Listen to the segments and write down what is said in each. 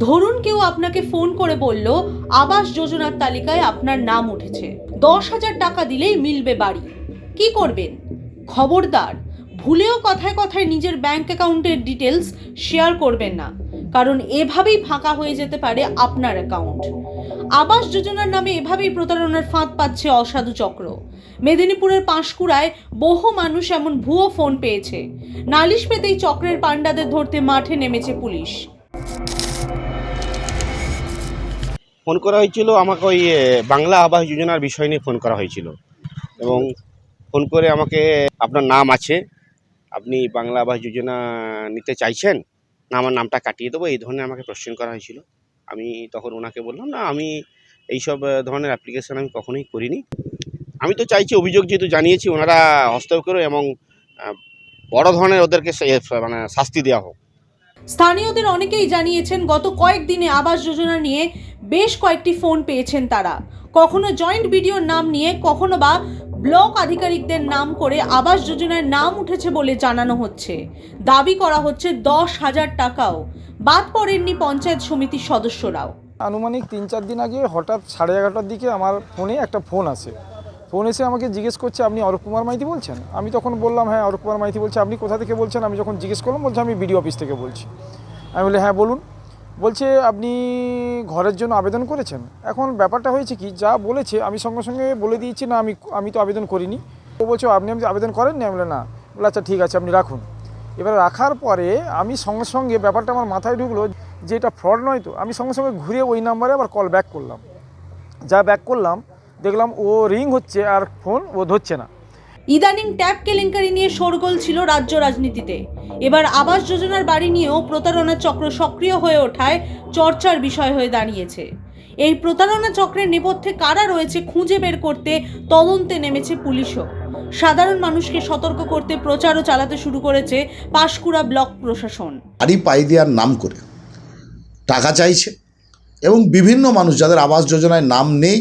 ধরুন কেউ আপনাকে ফোন করে বলল, আবাস যোজনার তালিকায় আপনার নাম উঠেছে। দশ হাজার টাকা দিলেই মিলবে বাড়ি। কি করবেন? খবরদার। ভুলেও কথায় কথায় নিজের ব্যাংক অ্যাকাউন্টের ডিটেলস শেয়ার করবেন না। কারণ এভাবেই ফাঁকা হয়ে যেতে পারে আপনার অ্যাকাউন্ট আবাস যোজনার নামে এভাবেই প্রতারণার ফাঁদ পাচ্ছে অসাধু চক্র। মেদিনীপুরের পাঁশকুড়ায় বহু মানুষ এমন ভুয়ো ফোন পেয়েছে। নালিশ পেতেই চক্রের পাণ্ডাদের ধরতে মাঠে নেমেছে পুলিশ। ফোন করা হয়েছিল, আমাকে ওই বাংলা আবাস যোজনার বিষয় নিয়ে ফোন করা হয়েছিল। এবং ফোন করে আমাকে, আপনার নাম আছে, আপনি বাংলা আবাস যোজনা নিতে চাইছেন, না আমার নামটা কাটিয়ে দেবো, এই ধরনের আমাকে কোশ্চেন করা হয়েছিল। আমি তখন ওনাকে বললাম, না, আমি এইসব ধরনের অ্যাপ্লিকেশন আমি কখনোই করিনি। আমি তো চাইছি, অভিযোগ যেহেতু জানিয়েছি, ওনারা হস্তক্ষেপ করে এবং বড় ধরনের ওদেরকে মানে শাস্তি দেওয়া হোক। স্থানীয়দের অনেকেই জানিয়েছেন, গত কয়েকদিনে আবাস যোজনা নিয়ে বেশ কয়েকটি ফোন পেয়েছেন তারা। কখনো জয়েন্ট ভিডিওর নাম নিয়ে, কখনো বা ব্লক আধিকারিকদের নাম করে আবাস যোজনার নাম উঠেছে বলে জানানো হচ্ছে। দাবি করা হচ্ছে দশ হাজার টাকাও। বাদ পড়েননি পঞ্চায়েত সমিতির সদস্যরাও। আনুমানিক তিন চার দিন আগে হঠাৎ সাড়ে এগারোটার দিকে আমার ফোনে একটা ফোন আসে। ফোন এসে আমাকে জিজ্ঞেস করছে, আপনি অরূপ কুমার মাইতি বলছেন? আমি তখন বললাম হ্যাঁ অরূপ কুমার মাইতি বলছে। আপনি কোথা থেকে বলছেন? আমি যখন জিজ্ঞেস করলাম, বলছে, আমি বিডিও অফিস থেকে বলছি। আমি বলি হ্যাঁ বলুন। বলছে, আপনি ঘরের জন্য আবেদন করেছেন? এখন ব্যাপারটা হয়েছে কি, যা বলেছে, আমি সঙ্গে সঙ্গে বলে দিয়েছি, না, আমি আমি তো আবেদন করিনি। ও বলছে, আপনি আমি আবেদন করেননি? আমি বলে না। বলে আচ্ছা ঠিক আছে, আপনি রাখুন। এবার রাখার পরে আমি সঙ্গে সঙ্গে ব্যাপারটা আমার মাথায় ঢুকলো যে, এটা ফ্রড নয় তো। আমি সঙ্গে সঙ্গে ঘুরে ওই নাম্বারে আবার কল ব্যাক করলাম। যা ব্যাক করলাম দেখলাম ও রিং হচ্ছে আর ফোন ও ধরছে না। ইদানিং ট্যাব কেলেঙ্কারি নিয়ে শোরগোল ছিল রাজ্য রাজনীতিতে। এবার আবাস যোজনার বাড়ি নিয়েও প্রতারণা চক্র সক্রিয় হয়ে ওঠায় চর্চার বিষয় হয়ে দাঁড়িয়েছে। এই প্রতারণা চক্রের নেপথ্যে কারা রয়েছে খুঁজে বের করতে তদন্তে নেমেছে পুলিশও। সাধারণ মানুষকে সতর্ক করতে প্রচারও চালাতে শুরু করেছে পাঁশকুড়া ব্লক প্রশাসন। বাড়ি পাই দেওয়ার নাম করে। টাকা চাইছে এবং বিভিন্ন মানুষ যাদের আবাস যোজনায় নাম নেই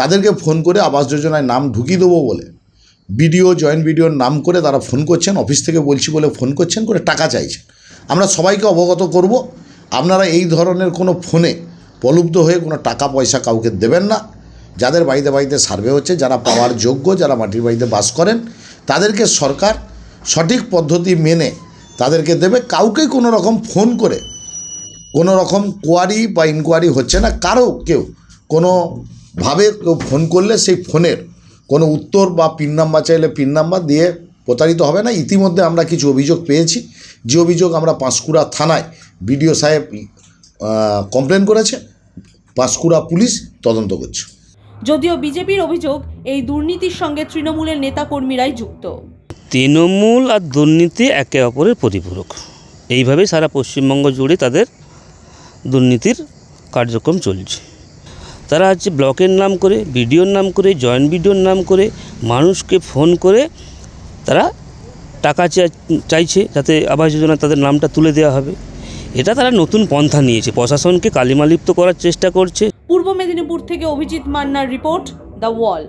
তাদেরকে ফোন করে আবাস যোজনায় নাম ঢুকিয়ে দেবো বলে। বিডিও, জয়েন্ট বিডিওর নাম করে তারা ফোন করছেন, অফিস থেকে বলছি বলে ফোন করছেন, করে টাকা চাইছেন। আমরা সবাইকে অবগত করব, আপনারা এই ধরনের কোনো ফোনে প্রলুব্ধ হয়ে কোনো টাকা পয়সা কাউকে দেবেন না। যাদের বাড়িতে বাড়িতে সার্ভে হচ্ছে, যারা পাওয়ার যোগ্য, যারা মাটির বাড়িতে বাস করেন, তাদেরকে সরকার সঠিক পদ্ধতি মেনে তাদেরকে দেবে। কাউকে কোনো রকম ফোন করে কোনো রকম কোয়ারি বা ইনকোয়ারি হচ্ছে না। কারও কেউ কোনোভাবে কেউ ফোন করলে সেই ফোনের কোনো উত্তর বা পিন নাম্বার চাইলে পিন নাম্বার দিয়ে প্রতারিত হবে না। ইতিমধ্যে আমরা কিছু অভিযোগ পেয়েছি। যে অভিযোগ আমরা পাঁশকুড়া থানায় বিডিও সাহেব কমপ্লেন করেছে। পাঁশকুড়া পুলিশ তদন্ত করছে। যদিও বিজেপির অভিযোগ এই দুর্নীতির সঙ্গে তৃণমূলের নেতাকর্মীরাই যুক্ত। তৃণমূল আর দুর্নীতি একে অপরের পরিপূরক এইভাবেই সারা পশ্চিমবঙ্গ জুড়ে তাদের দুর্নীতির কার্যক্রম চলছে। তারা হচ্ছে ব্লকের নাম করে, বিডিওর নাম করে, জয়েন্ট বিডিওর নাম করে মানুষকে ফোন করে তারা টাকা চাইছে যাতে আবাস যোজনা তাদের নামটা তুলে দেওয়া হবে। এটা তারা নতুন পন্থা নিয়েছে। প্রশাসনকে কালিমালিপ্ত করার চেষ্টা করছে। পূর্ব মেদিনীপুর থেকে অভিজিৎ মান্নার রিপোর্ট, দ্য ওয়াল।